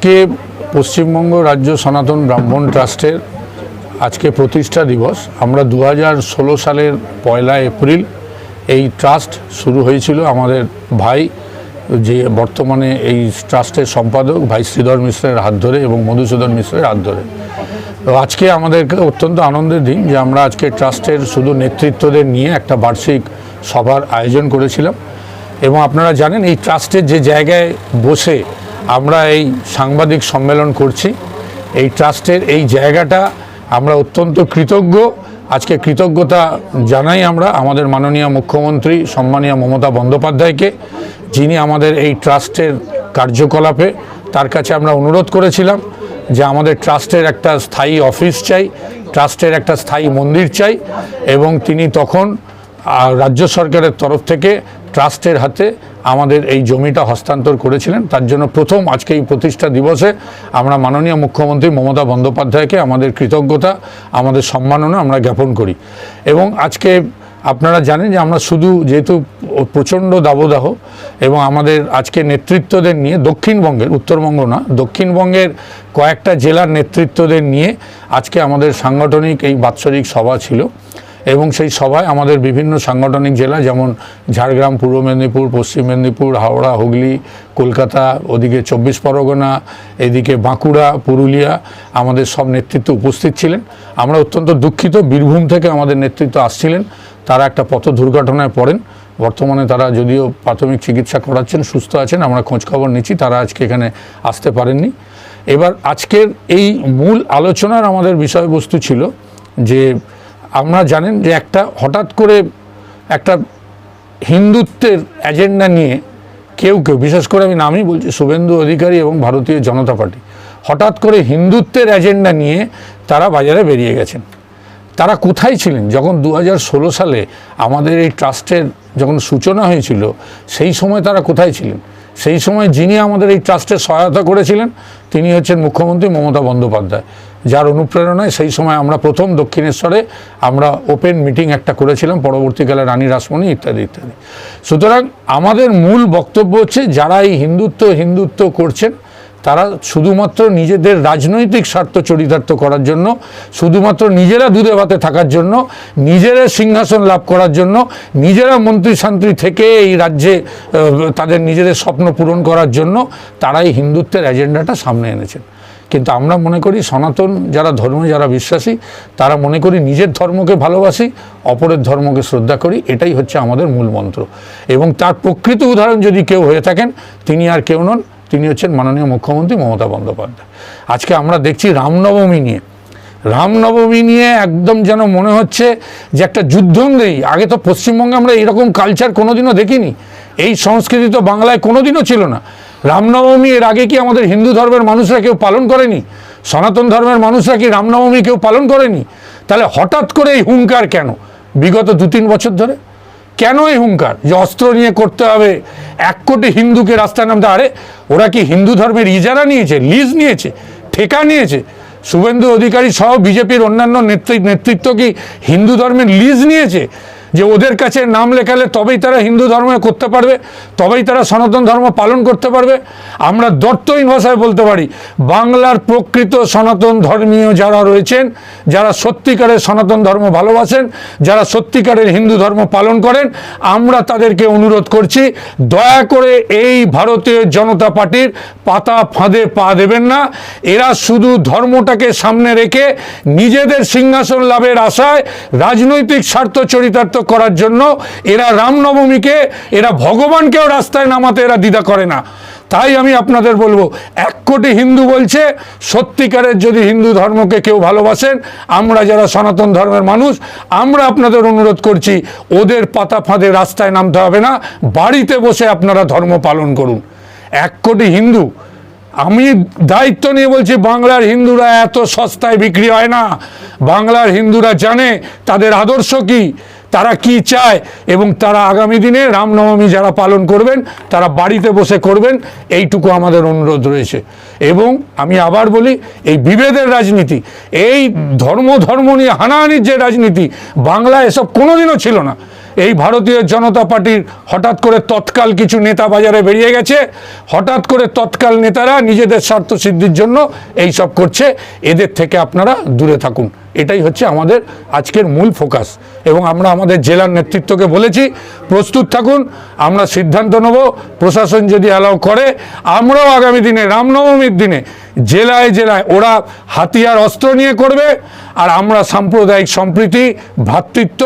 আজকে পশ্চিমবঙ্গ রাজ্য সনাতন ব্রাহ্মণ ট্রাস্টের আজকে প্রতিষ্ঠা দিবস। আমরা দু সালের পয়লা এপ্রিল এই ট্রাস্ট শুরু হয়েছিল। আমাদের ভাই যে বর্তমানে এই ট্রাস্টের সম্পাদক, ভাই শ্রীধর মিশ্রের হাত ধরে এবং মধুসূদন মিশ্রের হাত ধরে। তো আজকে আমাদেরকে অত্যন্ত আনন্দের দিন যে আমরা আজকে ট্রাস্টের শুধু নেতৃত্বদের নিয়ে একটা বার্ষিক সভার আয়োজন করেছিলাম। এবং আপনারা জানেন এই ট্রাস্টের যে জায়গায় বসে আমরা এই সাংবাদিক সম্মেলন করছি। এই ট্রাস্টের এই জায়গাটা আমরা অত্যন্ত কৃতজ্ঞ। আজকে কৃতজ্ঞতা জানাই আমরা আমাদের মাননীয় মুখ্যমন্ত্রী সম্মানীয় মমতা বন্দ্যোপাধ্যায়কে, যিনি আমাদের এই ট্রাস্টের কার্যকলাপে তার কাছে আমরা অনুরোধ করেছিলাম যে আমাদের ট্রাস্টের একটা স্থায়ী অফিস চাই, ট্রাস্টের একটা স্থায়ী মন্দির চাই এবং তিনি তখন রাজ্য সরকারের তরফ থেকে ট্রাস্টের হাতে আমাদের এই জমিটা হস্তান্তর করেছিলেন। তার জন্য প্রথম আজকে এই প্রতিষ্ঠা দিবসে আমরা মাননীয় মুখ্যমন্ত্রী মমতা বন্দ্যোপাধ্যায়কে আমাদের কৃতজ্ঞতা, আমাদের সম্মাননা আমরা জ্ঞাপন করি। এবং আজকে আপনারা জানেন যে আমরা শুধু যেহেতু প্রচণ্ড দাবদাহ এবং আমাদের আজকে নেতৃত্বদের নিয়ে দক্ষিণবঙ্গের, উত্তরবঙ্গ না, দক্ষিণবঙ্গের কয়েকটা জেলার নেতৃত্বদের নিয়ে আজকে আমাদের সাংগঠনিক এই বাৎসরিক সভা ছিল। এবং সেই সভায় আমাদের বিভিন্ন সাংগঠনিক জেলা, যেমন ঝাড়গ্রাম, পূর্ব মেদিনীপুর, পশ্চিম মেদিনীপুর, হাওড়া, হুগলি, কলকাতা, ওদিকে চব্বিশ পরগনা, এদিকে বাঁকুড়া, পুরুলিয়া আমাদের সব নেতৃত্ব উপস্থিত ছিলেন। আমরা অত্যন্ত দুঃখিত, বীরভূম থেকে আমাদের নেতৃত্ব আসছিলেন। তারা একটা পথ দুর্ঘটনায় পড়েন। বর্তমানে তারা যদিও প্রাথমিক চিকিৎসা করাচ্ছেন, সুস্থ আছেন, আমরা খোঁজখবর নিচ্ছি, তারা আজকে এখানে আসতে পারেননি। এবার আজকের এই মূল আলোচনার আমাদের বিষয়বস্তু ছিল যে আমরা জানেন যে একটা হঠাৎ করে একটা হিন্দুত্বের এজেন্ডা নিয়ে কেউ কেউ, বিশেষ করে আমি নামই বলছি শুভেন্দু অধিকারী এবং ভারতীয় জনতা পার্টি, হঠাৎ করে হিন্দুত্বের এজেন্ডা নিয়ে তারা বাজারে বেরিয়ে গেছেন। তারা কোথায় ছিলেন? যখন দু সালে আমাদের এই ট্রাস্টের যখন সূচনা হয়েছিল, সেই সময় তারা কোথায় ছিলেন? সেই সময় যিনি আমাদের এই ট্রাস্টের সহায়তা করেছিলেন, তিনি হচ্ছেন মুখ্যমন্ত্রী মমতা বন্দ্যোপাধ্যায়। যার অনুপ্রেরণায় সেই সময় আমরা প্রথম দক্ষিণেশ্বরে আমরা ওপেন মিটিং একটা করেছিলাম, পরবর্তীকালে রানী রাসমণি ইত্যাদি ইত্যাদি। সুতরাং আমাদের মূল বক্তব্য হচ্ছে, যারা এই হিন্দুত্ব হিন্দুত্ব করছেন, তারা শুধুমাত্র নিজেদের রাজনৈতিক স্বার্থ চরিতার্থ করার জন্য, শুধুমাত্র নিজেরা দুধে ভাতে থাকার জন্য, নিজেরা সিংহাসন লাভ করার জন্য, নিজেরা মন্ত্রী শান্ত্রী থেকে এই রাজ্যে তাদের নিজেদের স্বপ্ন পূরণ করার জন্য তারাই হিন্দুত্বের এজেন্ডাটা সামনে এনেছেন। কিন্তু আমরা মনে করি সনাতন যারা ধর্মে যারা বিশ্বাসী, তারা মনে করি নিজের ধর্মকে ভালোবাসি, অপরের ধর্মকে শ্রদ্ধা করি, এটাই হচ্ছে আমাদের মূল মন্ত্র। এবং তার প্রকৃত উদাহরণ যদি কেউ হয়ে থাকেন, তিনি আর কেউ নন, তিনি হচ্ছেন মাননীয় মুখ্যমন্ত্রী মমতা বন্দ্যোপাধ্যায়। আজকে আমরা দেখছি রামনবমী নিয়ে। রামনবমী নিয়ে একদম যেন মনে হচ্ছে যে একটা যুদ্ধ যুদ্ধঙ্গেই আগে তো পশ্চিমবঙ্গে আমরা এরকম কালচার কোনোদিনও দেখিনি। এই সংস্কৃতি তো বাংলায় কোনোদিনও ছিল না। রামনবমী এর আগে কি আমাদের হিন্দু ধর্মের মানুষরা কেউ পালন করেনি? সনাতন ধর্মের মানুষরা কি রামনবমী কেউ পালন করেনি? তাহলে হঠাৎ করে এই হুঙ্কার কেন? বিগত দু তিন বছর ধরে? কেন এই হুঙ্কার? যে অস্ত্র নিয়ে করতে হবে। এক কোটি হিন্দুকে রাস্তায় নামতে আরে, ওরা কি হিন্দু ধর্মের ইজারা নিয়েছে, লিজ নিয়েছে, ঠেকা নিয়েছে? শুভেন্দু অধিকারী সহ বিজেপির অন্যান্য নেতৃ- নেতৃত্ব কি হিন্দু ধর্মের লিজ নিয়েছে? যে ওদের কাছে নাম লেখালে তবেই তারা হিন্দু ধর্ম করতে পারবে, তবেই তারা সনাতন ধর্ম পালন করতে পারবে। আমরা দত্তহীন ভাষায় বলতে পারি, বাংলার প্রকৃত সনাতন ধর্মীয় যারা রয়েছেন, যারা সত্যিকারের সনাতন ধর্ম ভালোবাসেন, যারা সত্যিকারের হিন্দু ধর্ম পালন করেন, আমরা তাদেরকে অনুরোধ করছি, দয়া করে এই ভারতীয় জনতা পার্টির পাতা ফাঁদে পা দেবেন না। এরা শুধু ধর্মটাকে সামনে রেখে নিজেদের সিংহাসন লাভের আশায় রাজনৈতিক স্বার্থ চরিতার্থ করার জন্য এরা রামনবমীকে, এরা ভগবানকেও রাস্তায় নামাতে এরা দ্বিধা করে না। তাই আমি আপনাদের বলব, এক কোটি হিন্দু বলছে, সত্যিকারের যদি হিন্দু ধর্মকে কেউ ভালোবাসেন, আমরা যারা সনাতন ধর্মের মানুষ, আমরা আপনাদের অনুরোধ করছি, ওদের পাতা ফাঁদে রাস্তায় নামতে হবে না, বাড়িতে বসে আপনারা ধর্ম পালন করুন। এক কোটি হিন্দু, আমি দায়িত্ব নিয়ে বলছি, বাংলার হিন্দুরা এত সস্তায় বিক্রি হয় না। বাংলার হিন্দুরা জানে, তাদের আদর্শ কি? তারা কি চায়? এবং তারা আগামী দিনে রামনবমী যারা পালন করবেন, তারা বাড়িতে বসে করবেন, এইটুকু আমাদের অনুরোধ রয়েছে। এবং আমি আবার বলি, এই বিভেদের রাজনীতি, এই ধর্ম ধর্ম নিয়ে হানাহানির যে রাজনীতি বাংলা এসব কোনোদিনও ছিল না। এই ভারতীয় জনতা পার্টির হঠাৎ করে তৎকাল কিছু নেতা বাজারে বেরিয়ে গেছে। হঠাৎ করে তৎকাল নেতারা নিজেদের স্বার্থ সিদ্ধির জন্য এই সব করছে। এদের থেকে আপনারা দূরে থাকুন। এটাই হচ্ছে আমাদের আজকের মূল ফোকাস। এবং আমরা আমাদের জেলার নেতৃত্বকে বলেছি, প্রস্তুত থাকুন, আমরা সিদ্ধান্ত নেব, প্রশাসন যদি অ্যালাউ করে, আমরাও আগামী দিনে, রামনবমীর দিনে, জেলায় জেলায় ওরা হাতিয়ার অস্ত্র নিয়ে করবে, আর আমরা সাম্প্রদায়িক সম্প্রীতি, ভ্রাতৃত্ব,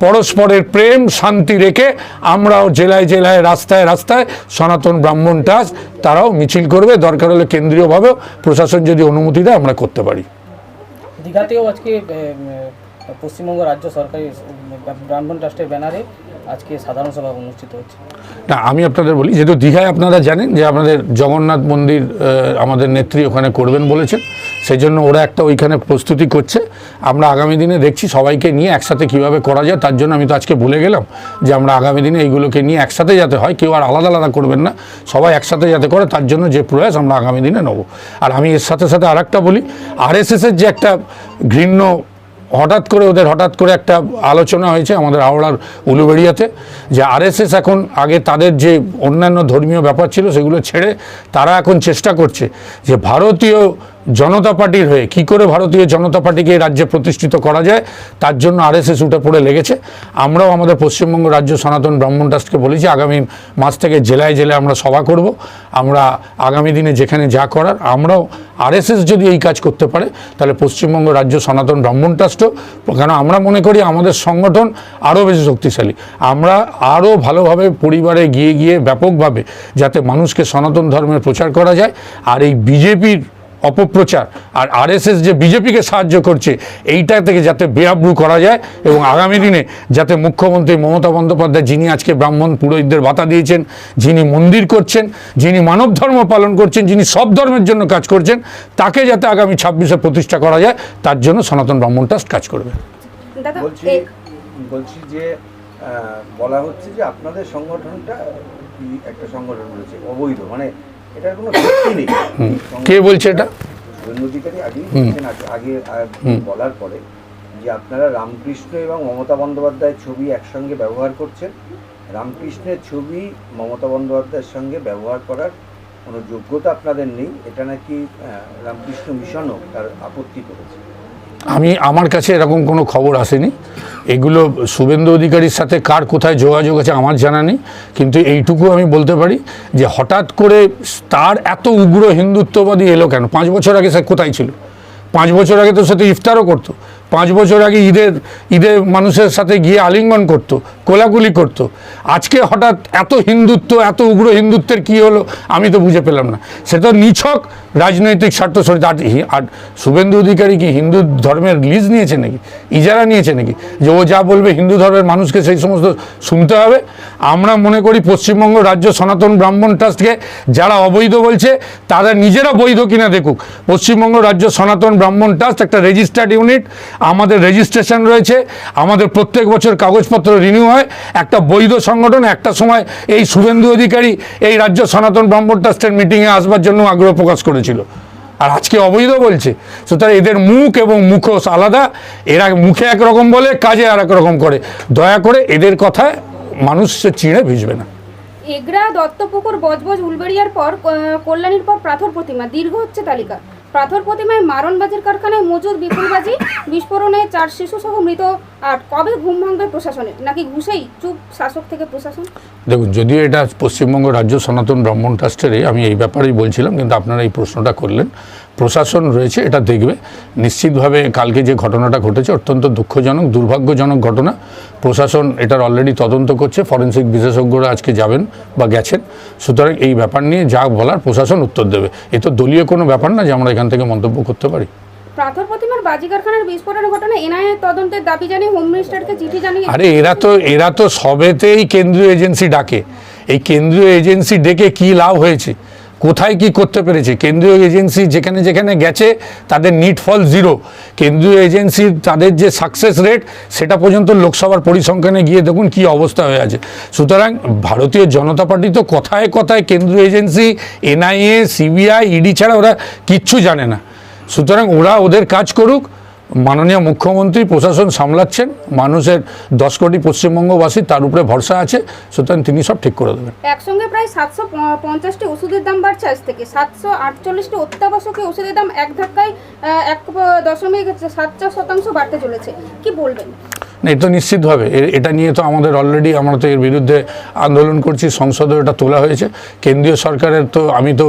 পরস্পরের প্রেম, শান্তি রেখে আমরাও জেলায় জেলায়, রাস্তায় রাস্তায় সনাতন ব্রাহ্মণ টাস তারাও মিছিল করবে, দরকার হলে কেন্দ্রীয়ভাবেও প্রশাসন যদি অনুমতি দেয়, আমরা করতে পারি। দীঘাতেও আজকে পশ্চিমবঙ্গ রাজ্য সরকারি ব্রাহ্মণ ট্রাস্টের ব্যানারে আজকে সাধারণ সভা অনুষ্ঠিত হচ্ছে। না, আমি আপনাদের বলি, যেহেতু দীঘায় আপনারা জানেন যে আপনাদের জগন্নাথ মন্দির আমাদের নেত্রী ওখানে করবেন বলেছেন। সেই জন্য ওরা একটা ওইখানে প্রস্তুতি করছে। আমরা আগামী দিনে দেখছি সবাইকে নিয়ে একসাথে কীভাবে করা যায়, তার জন্য আমি তো আজকে বলে গেলাম যে আমরা আগামী দিনে এইগুলোকে নিয়ে একসাথে যাতে হয়, কেউ আর আলাদা আলাদা করবেন না। সবাই একসাথে যাতে করে, তার জন্য যে প্রয়াস আমরা আগামী দিনে নেব। আর আমি এর সাথে সাথে আর একটা বলি, আরএসএসের যে একটা ঘৃণ্য, হঠাৎ করে ওদের হঠাৎ করে একটা আলোচনা হয়েছে আমাদের হাওড়ার উলুবেড়িয়াতে, যে আরএসএস এখন আগে তাদের যে অন্যান্য ধর্মীয় ব্যাপার ছিল সেগুলো ছেড়ে তারা এখন চেষ্টা করছে যে ভারতীয় জনতা পার্টির হয়ে কি করে ভারতীয় জনতা পার্টিকে এই রাজ্যে প্রতিষ্ঠিত করা যায়, তার জন্য আরএসএস উঠে পড়ে লেগেছে। আমরাও আমাদের পশ্চিমবঙ্গ রাজ্য সনাতন ব্রাহ্মণ ট্রাস্টকে বলেছি, আগামী মাস থেকে জেলায় জেলায় আমরা সভা করব। আমরা আগামী দিনে যেখানে যা করার, আমরাও আরএসএস যদি এই কাজ করতে পারে, তাহলে পশ্চিমবঙ্গ রাজ্য সনাতন ব্রাহ্মণ ট্রাস্টও, কেন আমরা মনে করি আমাদের সংগঠন আরও বেশি শক্তিশালী। আমরা আরও ভালোভাবে পরিবারে গিয়ে গিয়ে ব্যাপকভাবে যাতে মানুষকে সনাতন ধর্মের প্রচার করা যায়, আর এই বিজেপির অপপ্রচার। আর আরএসএস যে বিজেপিকে সাহায্য করছে এইটা থেকে যাতে বেআব্রু করা যায় এবং আগামী দিনে যাতে মুখ্যমন্ত্রী মমতা বন্দ্যোপাধ্যায় যিনি আজকে ব্রাহ্মণ পুরোহিতদের ভাতা দিয়েছেন যিনি মন্দির করছেন যিনি মানব ধর্ম পালন করছেন যিনি সব ধর্মের জন্য কাজ করছেন তাকে যাতে আগামী ছাব্বিশে প্রতিষ্ঠা করা যায় তার জন্য সনাতন ব্রাহ্মণ ট্রাস্ট কাজ করবে। বলছি যে বলা হচ্ছে যে আপনাদের সংগঠনটা একটা সংগঠন রয়েছে অবৈধ মানে এটার কোনো ভিত্তি নেই। কে বলছে এটা? অধিকারী আগেই আগে- বলার পরে যে আপনারা রামকৃষ্ণ এবং মমতা বন্দ্যোপাধ্যায়ের ছবি একসঙ্গে ব্যবহার করছেন। রামকৃষ্ণের ছবি মমতা বন্দ্যোপাধ্যায়ের সঙ্গে ব্যবহার করার কোনো যোগ্যতা আপনাদের নেই। এটা নাকি রামকৃষ্ণ মিশনও তার আপত্তি করেছে। আমি আমার কাছে এরকম কোনো খবর আসেনি। এগুলো শুভেন্দু অধিকারীর সাথে কার কোথায় যোগাযোগ আছে আমার জানা নেই, কিন্তু এইটুকু আমি বলতে পারি যে হঠাৎ করে তার এত উগ্র হিন্দুত্ববাদী এলো কেন? পাঁচ বছর আগে সে কোথায় ছিল? পাঁচ বছর আগে তো সাথে ইফতারও করতো। পাঁচ বছর আগে ঈদের ঈদে মানুষের সাথে গিয়ে আলিঙ্গন করত, কোলাকুলি করত। আজকে হঠাৎ এত হিন্দুত্ব, এত উগ্র হিন্দুত্বের কি হলো আমি তো বুঝে পেলাম না। সে তো নিছক রাজনৈতিক স্বার্থ আর শুভেন্দু অধিকারী কি হিন্দু ধর্মের লিজ নিয়েছে নাকি? ইজারা নিয়েছে নাকি? যে ও যা বলবে হিন্দু ধর্মের মানুষকে সেই সমস্ত শুনতে হবে। আমরা মনে করি পশ্চিমবঙ্গ রাজ্য সনাতন ব্রাহ্মণ ট্রাস্টকে যারা অবৈধ বলছে, তারা নিজেরা বৈধ কিনা দেখুক। পশ্চিমবঙ্গ রাজ্য সনাতন ব্রাহ্মণ ট্রাস্ট একটা রেজিস্টার্ড ইউনিট আমাদের রেজিস্ট্রেশন রয়েছে, আমাদের প্রত্যেক বছর কাগজপত্র রিনিউ হয়। একটা বৈধ সংগঠন, একটা সময় এই শুভেন্দু অধিকারী এই রাজ্য সনাতন ব্রাহ্মণ ট্রাস্টের মিটিংয়ে আসবার জন্য আগ্রহ প্রকাশ করেছিল। আর আজকে অবৈধ বলছে। সুতরাং এদের মুখ এবং মুখোশ আলাদা। এরা মুখে একরকম বলে, কাজে আর রকম করে। দয়া করে এদের কথায় মানুষ চিড়ে ভিজবে না। এগরা দত্তপুকুর, বজবজ, উলবেড়িয়ার পর কল্যাণীর পর পাথর প্রতিমা। দীর্ঘ হচ্ছে তালিকা। পাথর প্রতিমায় মারণবাজির কারখানায় মজুর বিপুলবাজি, বিস্ফোরণে চার শিশু সহ মৃত আর কবে ঘুম ভাঙবে প্রশাসনে নাকি ঘুষেই চুপ শাসক থেকে প্রশাসন? দেখুন, যদিও এটা পশ্চিমবঙ্গ রাজ্য সনাতন ব্রাহ্মণ ট্রাস্টেরই, আমি এই ব্যাপারেই বলছিলাম, কিন্তু আপনারা এই প্রশ্নটা করলেন। প্রশাসন রয়েছে এটা দেখবে। নিশ্চিতভাবে কালকে যে ঘটনাটা ঘটেছে অত্যন্ত দুঃখজনক দুর্ভাগ্যজনক ঘটনা। প্রশাসন এটার অলরেডি তদন্ত করছে ফরেন্সিক বিশেষজ্ঞরা আজকে যাবেন বা গেছেন। সুতরাং এই ব্যাপার নিয়ে যা বলার প্রশাসন উত্তর দেবে। এ তো দলীয় কোনো ব্যাপার না যে আমরা এখান থেকে মন্তব্য করতে পারি। পাথর প্রতিমার বাজি কারখানার বিস্ফোরণের ঘটনা এনআইএ তদন্তের দাবি জানিয়ে হোম মিনিস্টারকে চিঠি জানিয়ে আরে এরা তো এরা তো সবেতেই কেন্দ্রীয় এজেন্সি ডাকে। এই কেন্দ্রীয় এজেন্সি ডেকে কি লাভ হয়েছে? কোথায় কি করতে পেরেছে? কেন্দ্রীয় এজেন্সি যেখানে যেখানে গেছে, তাদের নিট ফল জিরো কেন্দ্রীয় এজেন্সির তাদের যে সাকসেস রেট সেটা পর্যন্ত লোকসভার পরিসংখ্যানে গিয়ে দেখুন কি অবস্থা হয়ে আছে। সুতরাং ভারতীয় জনতা পার্টি তো কথায় কথায় কেন্দ্রীয় এজেন্সি, এনআইএ, সিবিআই, ইডি ছাড়া ওরা কিচ্ছু জানে না। সুতরাং ওরা ওদের কাজ করুক মাননীয় মুখ্যমন্ত্রী প্রশাসন সামলাচ্ছেন মানুষের দশ কোটি পশ্চিমবঙ্গবাসী তার উপরে ভরসা আছে সুতরাং তিনি সব ঠিক করে দেবেন। একসঙ্গে প্রায় সাতশো পঞ্চাশটি ওষুধের দাম বাড়ছে আজ থেকে। সাতশো আটচল্লিশটি অত্যাবশ্যকীয় ওষুধের দাম এক ধাক্কায় এক দশমিক সাত চার শতাংশ বাড়তে চলেছে। কি বলবেন? না এটা নিশ্চিতভাবে এটা নিয়ে তো আমাদের অলরেডি আমরা তো এর বিরুদ্ধে আন্দোলন করছি সংসদে এটা তোলা হয়েছে। কেন্দ্রীয় সরকারের তো আমি তো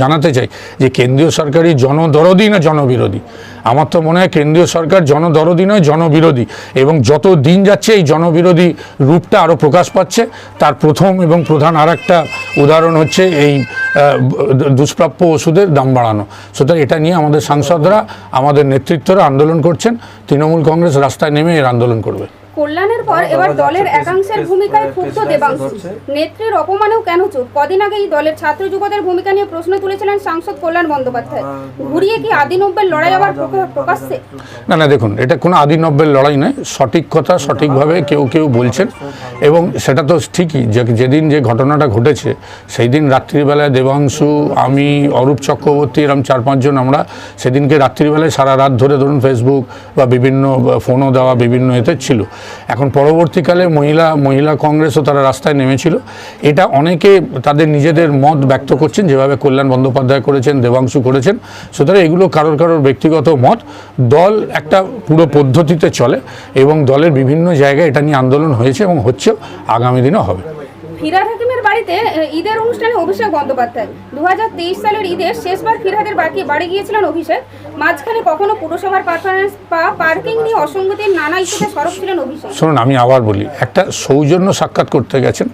জানাতে চাই যে কেন্দ্রীয় সরকারই জনদরদি না জনবিরোধী? আমার তো মনে হয় কেন্দ্রীয় সরকার জনদরদি নয়, জনবিরোধী। এবং যত দিন যাচ্ছে এই জনবিরোধী রূপটা আরও প্রকাশ পাচ্ছে। তার প্রথম এবং প্রধান আর একটা উদাহরণ হচ্ছে এই দুষ্প্রাপ্য ওষুধের দাম বাড়ানো। সুতরাং এটা নিয়ে আমাদের সাংসদরা, আমাদের নেতৃত্বরা আন্দোলন করছেন। তৃণমূল কংগ্রেস রাস্তায় নেমে এর আন্দোলন করবে। কল্যাণের পর এবার দলের একাংশের ভূমিকায় ক্ষুব্ধ দেবাংশু। নেত্রীর অপমানেও কেন চুপ? কদিন আগেই দলের ছাত্র যুবদের ভূমিকা নিয়ে প্রশ্ন তুলেছিলেন সাংসদ কল্যাণ বন্দ্যোপাধ্যায়। ঘুরিয়ে কি আদিনব্যের লড়াই আবার প্রকাশ্যে? না না দেখুন এটা কোনো আদি নব্যের লড়াই নয়। সঠিক কথা সঠিকভাবে কেউ কেউ বলছেন। এবং সেটা তো ঠিকই যে যেদিন যে ঘটনাটা ঘটেছে সেই দিন রাত্রিবেলায় দেবাংশু আমি অরূপ চক্রবর্তী এরম চার পাঁচজন আমরা সেদিনকে রাত্রিবেলায় সারা রাত ধরে ধরুন ফেসবুক বা বিভিন্ন ফোনও দেওয়া বিভিন্ন এতে ছিল। এখন পরবর্তীকালে মহিলা মহিলা কংগ্রেসও তারা রাস্তায় নেমেছিল। এটা অনেকে তাদের নিজেদের মত ব্যক্ত করছেন, যেভাবে কল্যাণ বন্দ্যোপাধ্যায় করেছেন, দেবাংশু করেছেন। সুতরাং এগুলো কারোর কারোর ব্যক্তিগত মত। দল একটা পুরো পদ্ধতিতে চলে এবং দলের বিভিন্ন জায়গায় এটা নিয়ে আন্দোলন হয়েছে এবং হচ্ছেও, আগামী দিনেও হবে। ফিরাদ হাকিমের বাড়িতে ঈদের অনুষ্ঠানে অভিষেক বন্দ্যোপাধ্যায়। দু সালের ঈদের শেষবার ফিরহাদের বাকি বাড়ি গিয়েছিলেন অভিষেক। মাঝখানে কখনো পুরসভার পারফরমেন্স বা পার্কিং নিয়ে অসঙ্গতির নানা ইস্যুতে সরব ছিলেন অভিষেক। শুনুন, আমি আবার বলি, একটা সৌজন্য সাক্ষাৎ করতে গেছেন,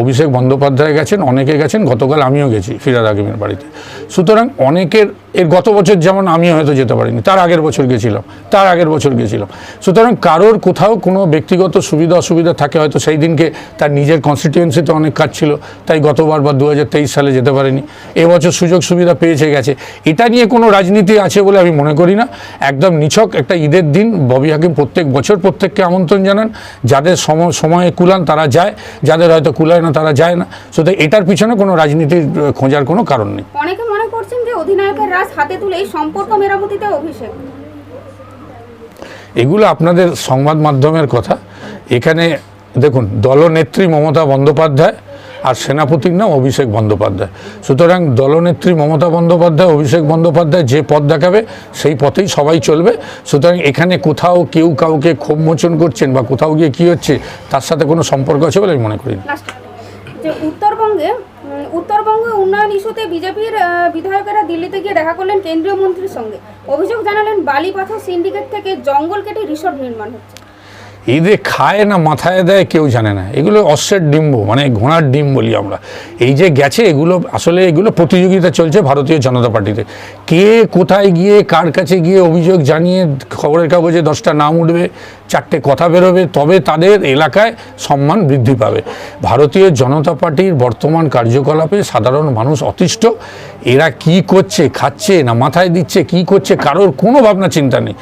অভিষেক বন্দ্যোপাধ্যায় গেছেন, অনেকে গেছেন, গতকাল আমিও গেছি ফিরাদ হাকিমের বাড়িতে। সুতরাং অনেকের, এর গত বছর যেমন আমি হয়তো যেতে পারিনি, তার আগের বছর গেছিলাম, তার আগের বছর গেছিলাম। সুতরাং কারোর কোথাও কোনো ব্যক্তিগত সুবিধা অসুবিধা থাকে, হয়তো সেই দিনকে তার নিজের কনস্টিটিউয়েন্সিতে অনেক কাজ ছিল, তাই গতবার বা দু হাজার তেইশ সালে যেতে পারেনি। এবছর সুযোগ সুবিধা পেয়েছে, গেছে। এটা নিয়ে কোনো রাজনীতি আছে বলে আমি মনে করি না। একদম নিছক একটা ঈদের দিন ববি হাকিম প্রত্যেক বছর প্রত্যেককে আমন্ত্রণ জানান, যাদের সম- সময়ে কুলান তারা যায়, যাদের হয়তো কুলায় না তারা যায় না। সুতরাং এটার পিছনে কোনো রাজনীতির খোঁজার কোনো কারণ নেই। অনেকে মনে অধিনায়কের রাজ হাতে তুলেই সম্পর্ক মেরামতিতে অভিষেক। এগুলো আপনাদের সংবাদ মাধ্যমের কথা। এখানে দেখুন দলনেত্রী মমতা বন্দ্যোপাধ্যায় আর সেনাপতির নাম অভিষেক বন্দ্যোপাধ্যায়। সুতরাং দলনেত্রী মমতা বন্দ্যোপাধ্যায় অভিষেক বন্দ্যোপাধ্যায় যে পথ দেখাবে সেই পথেই সবাই চলবে। সুতরাং এখানে কোথাও কেউ কাউকে ক্ষোভ মোচন করছেন বা কোথাও গিয়ে কী হচ্ছে তার সাথে কোনো সম্পর্ক আছে বলে আমি মনে করি না। উত্তরবঙ্গে উত্তরবঙ্গে উন্নয়ন ইস্যুতে বিজেপির বিধায়কেরা দিল্লিতে গিয়ে দেখা করলেন কেন্দ্রীয় মন্ত্রীর সঙ্গে। অভিযোগ জানালেন বালি পাথর সিন্ডিকেট থেকে জঙ্গল কেটে রিসোর্ট নির্মাণ হচ্ছে। ঈদে খায় না মাথায় দেয় কেউ জানে না। এগুলো অশ্বের ডিম্ব মানে ঘোড়ার ডিম বলি আমরা। এই যে গেছে, এগুলো আসলে এগুলো প্রতিযোগিতা চলছে ভারতীয় জনতা পার্টিতে। কে কোথায় গিয়ে, কার কাছে গিয়ে অভিযোগ জানিয়ে খবরের কাগজে দশটা নাম উঠবে, চারটে কথা বেরোবে, তবে তাদের এলাকায় সম্মান বৃদ্ধি পাবে। ভারতীয় জনতা পার্টির বর্তমান কার্যকলাপে সাধারণ মানুষ অতিষ্ঠ। এরা কি করছে, খাচ্ছে না মাথায় দিচ্ছে, কি করছে, কারোর কোনো ভাবনা চিন্তা নেই।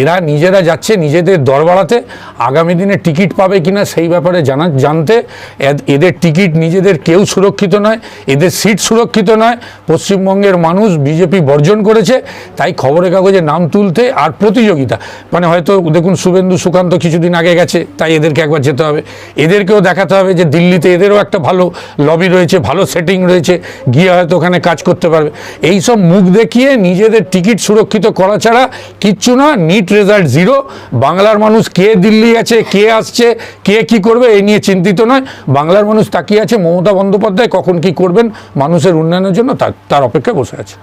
এরা নিজেরা যাচ্ছে নিজেদের দর বাড়াতে। আগামী দিনে টিকিট পাবে কিনা সেই ব্যাপারে জানা, জানতে। এদের টিকিট নিজেদের কেউ সুরক্ষিত নয়, এদের সিট সুরক্ষিত নয়। পশ্চিমবঙ্গের মানুষ, বিজেপি বর্জন করেছে, তাই খবরের কাগজে নাম তুলতে আর প্রতিযোগিতা। মানে হয়তো দেখুন শুভেন্দু সুকান্ত কিছুদিন আগে গেছে, তাই এদেরকে একবার যেতে হবে। এদেরকেও দেখাতে হবে যে দিল্লিতে এদেরও একটা ভালো লবি রয়েছে, ভালো সেটিং রয়েছে, গিয়ে হয়তো ওখানে কাজ করতে পারবে। এই সব মুখ দেখিয়ে নিজেদের টিকিট সুরক্ষিত করা ছাড়া কিচ্ছু না নিট রেজাল্ট জিরো বাংলার মানুষ কে দিল্লি আছে, কে আসছে, কে কি করবে এই নিয়ে চিন্তিত নয়। বাংলার মানুষ তাকিয়ে আছে, মমতা বন্দ্যোপাধ্যায় কখন কি করবেন, মানুষের উন্নয়নের জন্য তার তার অপেক্ষায় বসে আছে।